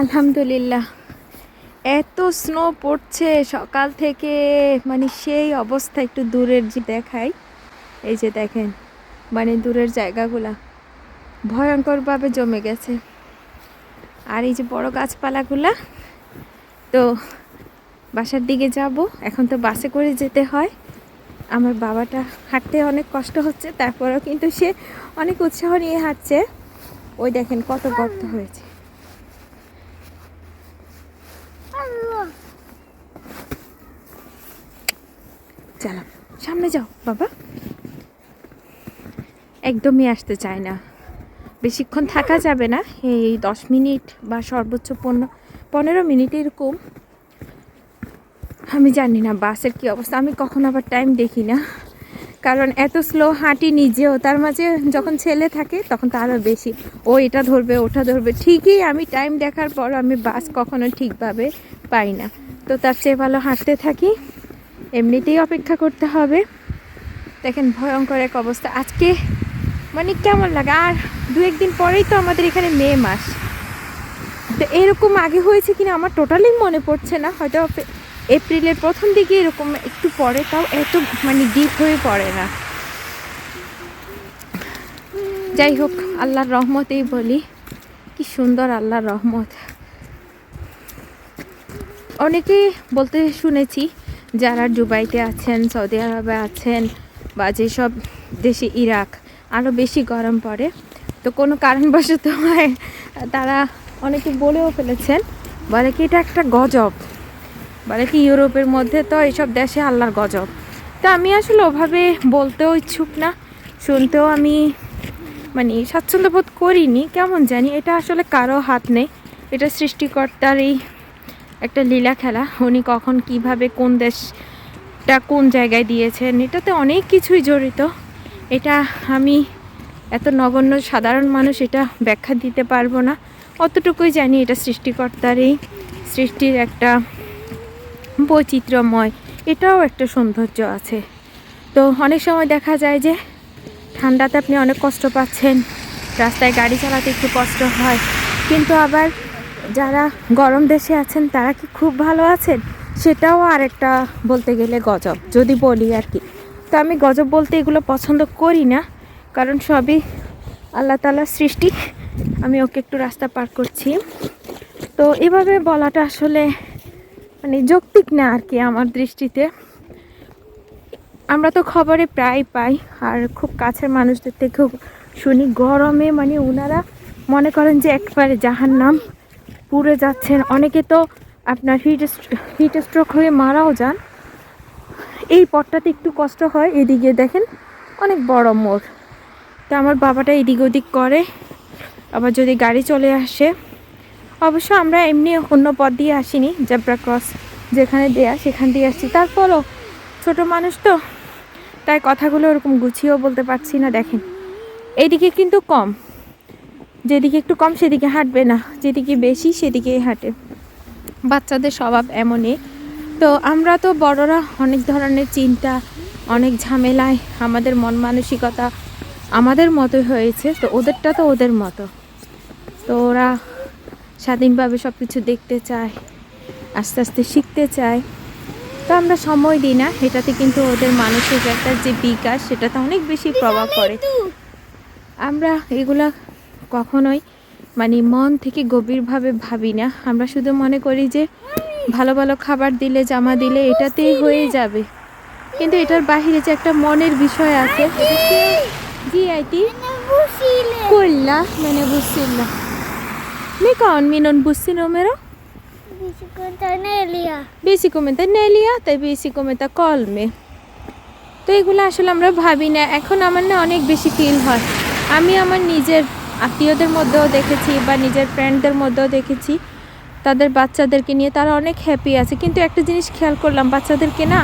আলহামদুলিল্লাহ। এত স্নো পড়ছে সকাল থেকে মানে সেই অবস্থা একটু দূরের যে দেখাই। এই যে দেখেন মানে দূরের জায়গাগুলা ভয়ঙ্করভাবে জমে গেছে। আর এই যে বড় গাছপালাগুলা, তো বাসার দিকে যাব, এখন তো বাসে করে যেতে হয়। আমার বাবাটা হাঁটতে অনেক কষ্ট হচ্ছে, তারপরেও কিন্তু সে অনেক উৎসাহ নিয়ে হাঁটছে। ওই দেখেন কত গর্ত হয়েছে। চলো সামনে যাও, বাবা। একদমই আসতে চায় না। বেশিক্ষণ থাকা যাবে না। এই দশ মিনিট বা সর্বোচ্চ পনেরো পনেরো মিনিট এরকম। আমি জানি না বাসের কি অবস্থা। আমি কখন আবার টাইম দেখি না। কারণ এত স্লো হাঁটি নিজেও। তার মাঝে যখন ছেলে থাকে, তখন তো আরও বেশি। ও এটা ধরবে, ওটা ধরবে। ঠিকই আমি টাইম দেখার পর আমি বাস কখনো ঠিকভাবে পাই না। তো তার চেয়ে ভালো হাঁটতে থাকি। এমনিতেই অপেক্ষা করতে হবে। দেখেন ভয়ঙ্কর এক অবস্থা। আজকে মানে কেমন লাগে? আর দু একদিন পরেই তো আমাদের এখানে মে মাস। তো এরকম আগে হয়েছে কিনা আমার টোটালি মনে পড়ছে না। হয়তো এপ্রিলের প্রথম দিকে এরকম একটু পরে তাও এত মানে ডিপ হয়ে পড়ে না। যাই হোক, আল্লাহর রহমতেই বলি, কি সুন্দর আল্লাহর রহমত। অনেকেই বলতে শুনেছি যারা দুবাইতে আছেন, সৌদি আরবে আছেন বা যেসব দেশে ইরাক আরও বেশি গরম পড়ে। তো কোনো কারণবশত হয়, তারা অনেকে বলেও ফেলেছেন, বলে কি এটা একটা গজব? বলে কি ইউরোপের মধ্যে তো এইসব দেশে আল্লাহর গজব। তো আমি আসলে ওভাবে বলতেও ইচ্ছুক না, শুনতেও আমি মানে স্বাচ্ছন্দ্য বোধ করিনি। কেমন জানি এটা আসলে কারও হাত নেই, এটা সৃষ্টিকর্তারই একটা লীলা খেলা। উনি কখন কীভাবে কোন দেশটা কোন জায়গায় দিয়েছেন, এটাতে অনেক কিছুই জড়িত। এটা আমি এত নগণ্য সাধারণ মানুষ এটা ব্যাখ্যা দিতে পারব না। অতটুকুই জানি এটা সৃষ্টিকর্তারই, সৃষ্টির একটা বৈচিত্র্যময়, এটাও একটা সৌন্দর্য আছে। তো অনেক সময় দেখা যায় যে ঠান্ডাতে আপনি অনেক কষ্ট পাচ্ছেন, রাস্তায় গাড়ি চালাতে একটু কষ্ট হয়, কিন্তু আবার যারা গরম দেশে আছেন, তারা কি খুব ভালো আছেন? সেটাও আরেকটা বলতে গেলে গজব, যদি বলি আর কি। তো আমি গজব বলতে এগুলো পছন্দ করি না, কারণ সবই আল্লাহ তালার সৃষ্টি। আমি ওকে একটু রাস্তা পার করছি। তো এভাবে বলাটা আসলে মানে যৌক্তিক না আর কি আমার দৃষ্টিতে। আমরা তো খবরে প্রায় পাই, আর খুব কাছের মানুষদের থেকেও শুনি। গরমে মানে ওনারা মনে করেন যে একবারে জাহান নাম পুড়ে যাচ্ছেন। অনেকে তো আপনার হিট হিট স্ট্রোক হয়ে মারাও যান। এই পথটাতে একটু কষ্ট হয়, এদিকে দেখেন অনেক বড় মোড়। তো আমার বাবাটা এদিক ওদিক করে, আবার যদি গাড়ি চলে আসে। অবশ্য আমরা এমনি অন্য পথ দিয়ে আসিনি, জেব্রা ক্রস যেখানে দেয়া সেখান দিয়ে আসছি। তারপরও ছোট মানুষ তো, তাই কথাগুলো ওরকম গুছিয়েও বলতে পারছি না, দেখেন। এইদিকে কিন্তু কম। যেদিকে একটু কম, সেদিকে হাঁটবে না। যেদিকে বেশি, সেদিকেই হাঁটে। বাচ্চাদের স্বভাব এমনই। তো আমরা তো বড়রা অনেক ধরনের চিন্তা, অনেক ঝামেলায়, আমাদের মন মানসিকতা আমাদের মতোই হয়েছে। তো ওদেরটা তো ওদের মতো। তো ওরা স্বাধীনভাবে সব কিছু দেখতে চায়, আস্তে আস্তে শিখতে চায়। তো আমরা সময় দিই না। এটাতে কিন্তু ওদের মানসিক একটা যে বিকাশ, সেটাতে অনেক বেশি প্রভাব পড়ে। আমরা এগুলা কখনোই মানে মন থেকে গভীরভাবে ভাবি না। আমরা শুধু মনে করি যে ভালো ভালো খাবার দিলে জামা দিলে এটাতেই হয়ে যাবে। কিন্তু এটার বাহিরে যে একটা মনের বিষয় আছে জি আইটি কইলা মানে বুঝছিল মি কন মিনন বুঝছিল মেরো? বেশি কমেতা নেলিয়া তাই বেশি কমেতা কলমে। তো এগুলো আসলে আমরা ভাবি না। এখন আমার না অনেক বেশি ফিল হয়। আমি আমার নিজের আত্মীয়দের মধ্যেও দেখেছি বা নিজের ফ্রেন্ডদের মধ্যেও দেখেছি। তাদের বাচ্চাদেরকে নিয়ে তারা অনেক হ্যাপি আছে। কিন্তু একটা জিনিস খেয়াল করলাম, বাচ্চাদেরকে না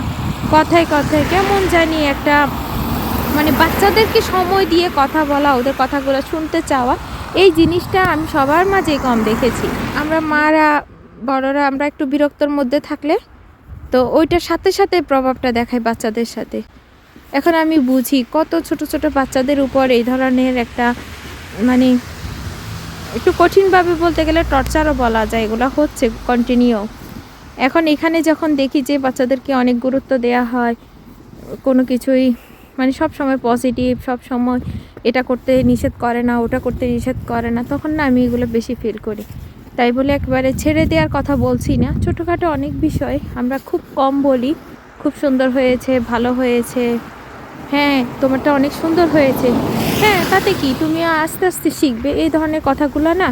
কথায় কথায় কেমন জানি একটা মানে বাচ্চাদেরকে সময় দিয়ে কথা বলা, ওদের কথাগুলো শুনতে চাওয়া, এই জিনিসটা আমি সবার মাঝেই কম দেখেছি। আমরা মারা, বড়রা আমরা একটু বিরক্তর মধ্যে থাকলে তো ওইটার সাথে সাথে প্রভাবটা দেখায় বাচ্চাদের সাথে। এখন আমি বুঝি কত ছোট ছোট বাচ্চাদের উপর এই ধরনের একটা মানে একটু কঠিনভাবে বলতে গেলে টর্চারও বলা যায়, এগুলো হচ্ছে কন্টিনিউ এখন এখানে যখন দেখি যে বাচ্চাদেরকে অনেক গুরুত্ব দেওয়া হয়, কোনো কিছুই মানে সব সময় পজিটিভ সব সময় এটা করতে নিষেধ করে না, ওটা করতে নিষেধ করে না, তখন না আমি এগুলো বেশি ফিল করি। তাই বলে একবারে ছেড়ে দেওয়ার কথা বলছি না। ছোটোখাটো অনেক বিষয়, আমরা খুব কম বলি। খুব সুন্দর হয়েছে, ভালো হয়েছে। হ্যাঁ তোমারটা অনেক সুন্দর হয়েছে। হ্যাঁ তাতে কি? তুমি আস্তে আস্তে শিখবে এই ধরনের কথাগুলো না।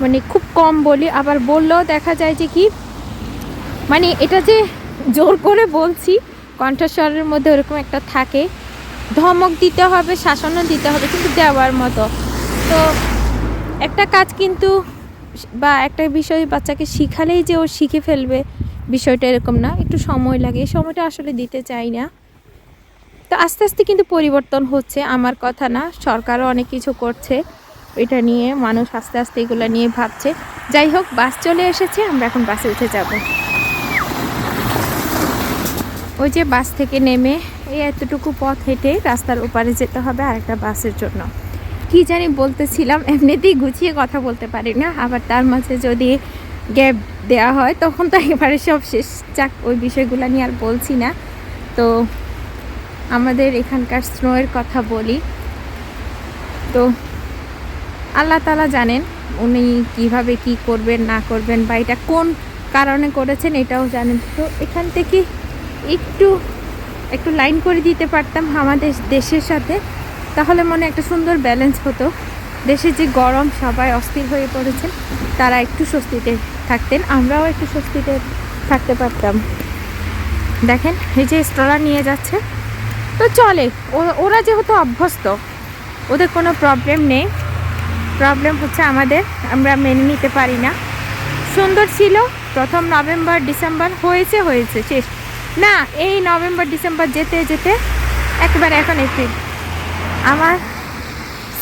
মানে খুব কম বলি, আবার বললেও দেখা যায় যে কি? মানে এটা যে জোর করে বলছি, কণ্ঠস্বরের মধ্যে ওরকম একটা থাকে। ধমক দিতে হবে, শাসনও দিতে হবে, কিন্তু দেওয়ার মতো। তো একটা কাজ কিন্তু বা একটা বিষয় বাচ্চাকে শিখালেই যে ও শিখে ফেলবে, বিষয়টা এরকম না। একটু সময় লাগে। এই সময়টা আসলে দিতে চাই না। তো আস্তে আস্তে কিন্তু পরিবর্তন হচ্ছে, আমার কথা না। সরকারও অনেক কিছু করছে, এটা নিয়ে মানুষ আস্তে আস্তে এগুলো নিয়ে ভাবছে। যাই হোক, বাস চলে এসেছে, আমরা এখন বাসে উঠে যাব। ওই যে বাস থেকে নেমে এই এতটুকু পথ হেঁটে রাস্তার ওপারে যেতে হবে আরেকটা বাসের জন্য। কি জানি বলতেছিলাম, এমনিতেই গুছিয়ে কথা বলতে পারি না। আবার তার মাঝে যদি গ্যাপ দেওয়া হয়, তখন তো একেবারে সব শেষ। চাক ওই বিষয়গুলো নিয়ে আর বলছি না। তো আমাদের এখানকার স্নোয়ের কথা বলি। তো আল্লাহ তালা জানেন উনি কীভাবে কি করবেন, না করবেন বা এটা কোন কারণে করেছেন এটাও জানেন। তো এখান থেকে একটু একটু লাইন করে দিতে পারতাম আমাদের দেশের সাথে। তাহলে মনে একটা সুন্দর ব্যালেন্স হতো। দেশে যে গরম সবাই অস্থির হয়ে পড়েছেন, তারা একটু স্বস্তিতে থাকতেন, আমরাও একটু স্বস্তিতে থাকতে পারতাম। দেখেন, এই যে স্ট্রলার নিয়ে যাচ্ছে। তো চলে, ওরা যেহেতু অভ্যস্ত, ওদের কোনো প্রবলেম নেই। প্রবলেম হচ্ছে আমাদের, আমরা মেনে নিতে পারি না। সুন্দর ছিল, প্রথম নভেম্বর, ডিসেম্বর, হয়েছে হয়েছে, শেষ। না, এই নভেম্বর, ডিসেম্বর যেতে যেতে, একবার এখন এপ্রিল আমার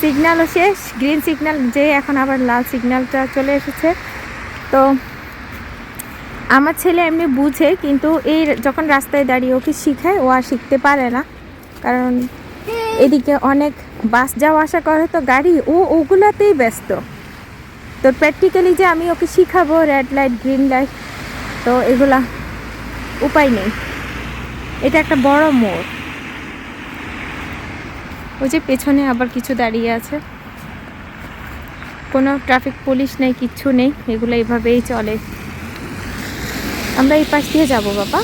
সিগন্যালও শেষ গ্রিন সিগন্যাল যে এখন আবার লাল সিগন্যালটা চলে এসেছে। তো আমার ছেলে এমনি বুঝে, কিন্তু এই যখন রাস্তায় দাঁড়িয়ে ওকে শিখায়, ও আর শিখতে পারে না। কারণ এদিকে অনেক বাস যাওয়া আসা করে তো গাড়ি ও ওগুলাতেই ব্যস্ত। তো প্র্যাকটিক্যালি যে আমি ওকে শিখাবো রেড লাইট গ্রিন লাইট তো এগুলা উপায় নেই। এটা একটা বড় মোড়। ওই যে পেছনে আবার কিছু দাঁড়িয়ে আছে। কোনো ট্রাফিক পুলিশ নেই, কিচ্ছু নেই, এগুলো এইভাবেই চলে। আমরা এই পাশ দিয়ে যাব, বাবা।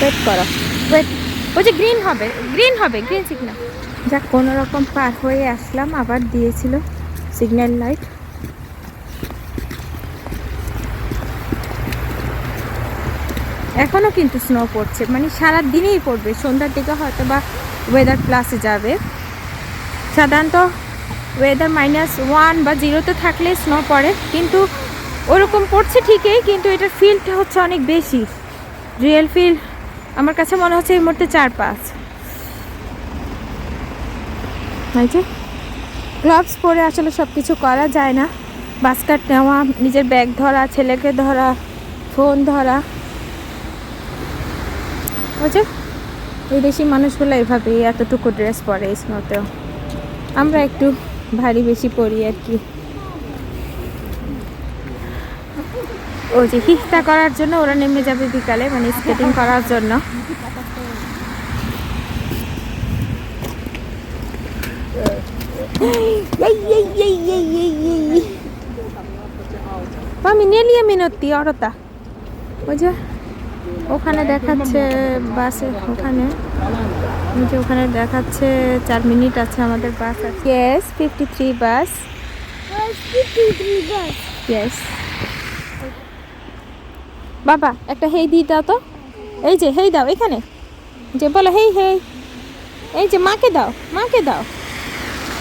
ওয়েট করো। ওয়েট ওই গ্রিন হবে গ্রিন হবে গ্রিন সিগন্যাল যাক কোনো রকম পার হয়ে আসলাম, আবার দিয়েছিল সিগন্যাল লাইট এখনও কিন্তু স্নো পড়ছে মানে সারা দিনেই পড়বে। সন্ধ্যার দিকে হয়তো বা ওয়েদার প্লাসে যাবে। সাধারণত ওয়েদার মাইনাস ওয়ান বা জিরোতে থাকলে স্নো পড়ে, কিন্তু ওরকম পড়ছে ঠিকই, কিন্তু এটার ফিলটা হচ্ছে অনেক বেশি। রিয়েল ফিল আমার কাছে মনে হচ্ছে এই মুহূর্তে চার পাঁচ। যে গ্লাভস পরে আসলে সব কিছু করা যায় না। বাস্কাট নেওয়া, নিজের ব্যাগ ধরা, ছেলেকে ধরা, ফোন ধরা। যে বিদেশি মানুষগুলো এভাবেই এতটুকু ড্রেস পরে স্নোতেও আমরা একটু ভারী বেশি পরি আর কি। ওই যে হিস্তা করার জন্য ওরা নেমে যাবে বিকালে মানে স্কেটিং করার জন্য। Mami, nelia minuti, orota. ওই যে ওখানে দেখাচ্ছে বাসে ওখানে। যে ওখানে দেখাচ্ছে চার মিনিট আছে আমাদের বাস আছে। Yes fifty three bus yes বাবা, একটা হেই দিয়ে দাও তো। এই যে, হেই দাও, এখানে। যে বলো, হেই হেই। এই যে, মাকে দাও মাকে দাও।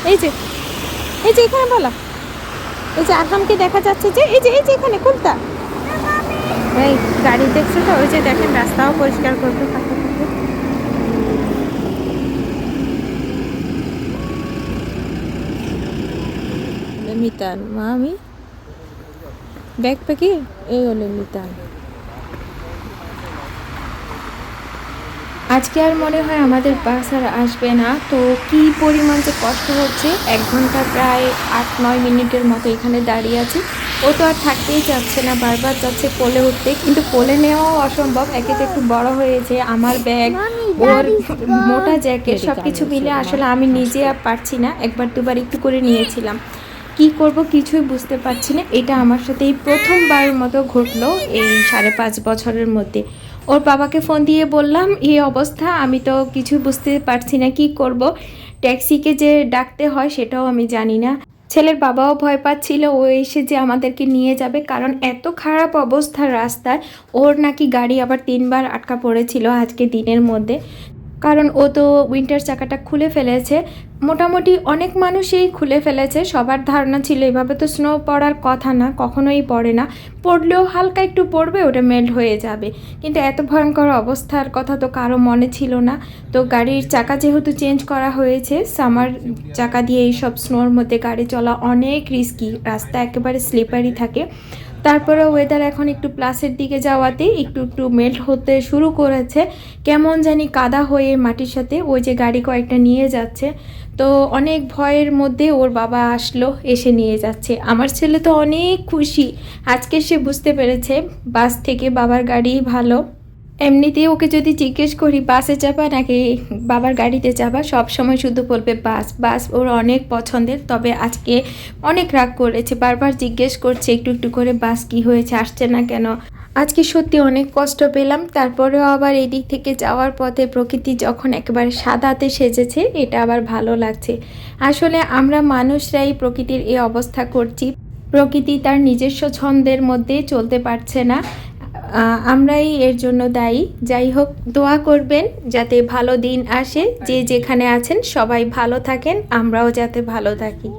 এই যে এই যে, এখানে বলো। এই যে আরহামকে দেখা যাচ্ছে যে, এই যে এই যে, এখানে, কোনটা? এই, গাড়ি দেখছ তো? ওই যে, দেখেন, রাস্তাও পরিষ্কার করবে ফাঁকে মিতান মামি। ব্যাগ প্যাকি এই হলো মিতান আজকে আর মনে হয় আমাদের বাস আর আসবে না। তো কি পরিমাণ যে কষ্ট হচ্ছে এক ঘণ্টা প্রায় আট নয় মিনিটের মতো এখানে দাঁড়িয়ে আছি। ও তো আর থাকতেই চাচ্ছে না বারবার যাচ্ছে কোলে উঠতে। কিন্তু কোলে নেওয়াও অসম্ভব একে তো একটু বড় হয়েছে আমার ব্যাগ ওর মোটা জ্যাকেট সব কিছু মিলে আসলে আমি নিজে আর পারছি না একবার দুবার একটু করে নিয়েছিলাম। কি করব কিছুই বুঝতে পারছি না এটা আমার সাথে এই প্রথমবারের মতো ঘটলো এই সাড়ে পাঁচ বছরের মধ্যে। ওর বাবাকে ফোন দিয়ে বললাম, এই অবস্থা, আমি তো কিছু বুঝতে পারছি না, কি করব? ট্যাক্সিকে যে ডাকতে হয়, সেটাও আমি জানি না। ছেলের বাবাও ভয় পাচ্ছিল, ও এসে যে আমাদেরকে নিয়ে যাবে, কারণ এত খারাপ অবস্থা রাস্তায়, ওর নাকি গাড়ি আবার তিনবার আটকা পড়েছিল আজকে দিনের মধ্যে। কারণ ও তো উইন্টার চাকাটা খুলে ফেলেছে মোটামুটি অনেক মানুষই খুলে ফেলেছে। সবার ধারণা ছিল এভাবে তো স্নো পড়ার কথা না, কখনোই পড়ে না। পড়লেও হালকা একটু পড়বে, ওটা মেল্ট হয়ে যাবে। কিন্তু এত ভয়ঙ্কর অবস্থার কথা তো কারও মনে ছিল না। তো গাড়ির চাকা যেহেতু চেঞ্জ করা হয়েছে সামার চাকা দিয়ে এইসব স্নোর মধ্যে গাড়ি চলা অনেক রিস্কি রাস্তা একেবারে স্লিপারি থাকে। তারপরে ওয়েদার এখন একটু প্লাসের দিকে যাওয়াতে একটু একটু মেল্ট হতে শুরু করেছে। কেমন জানি কাদা হয়ে মাটির সাথে ওই যে গাড়ি কয়েকটা নিয়ে যাচ্ছে। তো অনেক ভয়ের মধ্যে ওর বাবা আসলো, এসে নিয়ে যাচ্ছে। আমার ছেলে তো অনেক খুশি। আজকে সে বুঝতে পেরেছে, বাস থেকে বাবার গাড়ি ভালো। এমনিতেই ওকে যদি জিজ্ঞেস করি, বাসে যাবা নাকি বাবার গাড়িতে যাবা? সব সময় শুধু বলবে বাস। বাস ওর অনেক পছন্দের, তবে আজকে অনেক রাগ করেছে। বারবার জিজ্ঞেস করছে, একটু একটু করে বাস কি হয়েছে, আসছে না কেন? আজকে সত্যি অনেক কষ্ট পেলাম, তারপরেও আবার এই দিক থেকে যাওয়ার পথে প্রকৃতি যখন একেবারে সাদাতে সেজেছে, এটা আবার ভালো লাগছে। আসলে আমরা মানুষরাই প্রকৃতির এই অবস্থা করছি। প্রকৃতি তার নিজস্ব ছন্দের মধ্যে চলতে পারছে না। আমরাই এর জন্য দায়ী। যাই হোক, দোয়া করবেন যাতে ভালো দিন আসে। যে যেখানে আছেন সবাই ভালো থাকেন, আমরাও যাতে ভালো থাকি।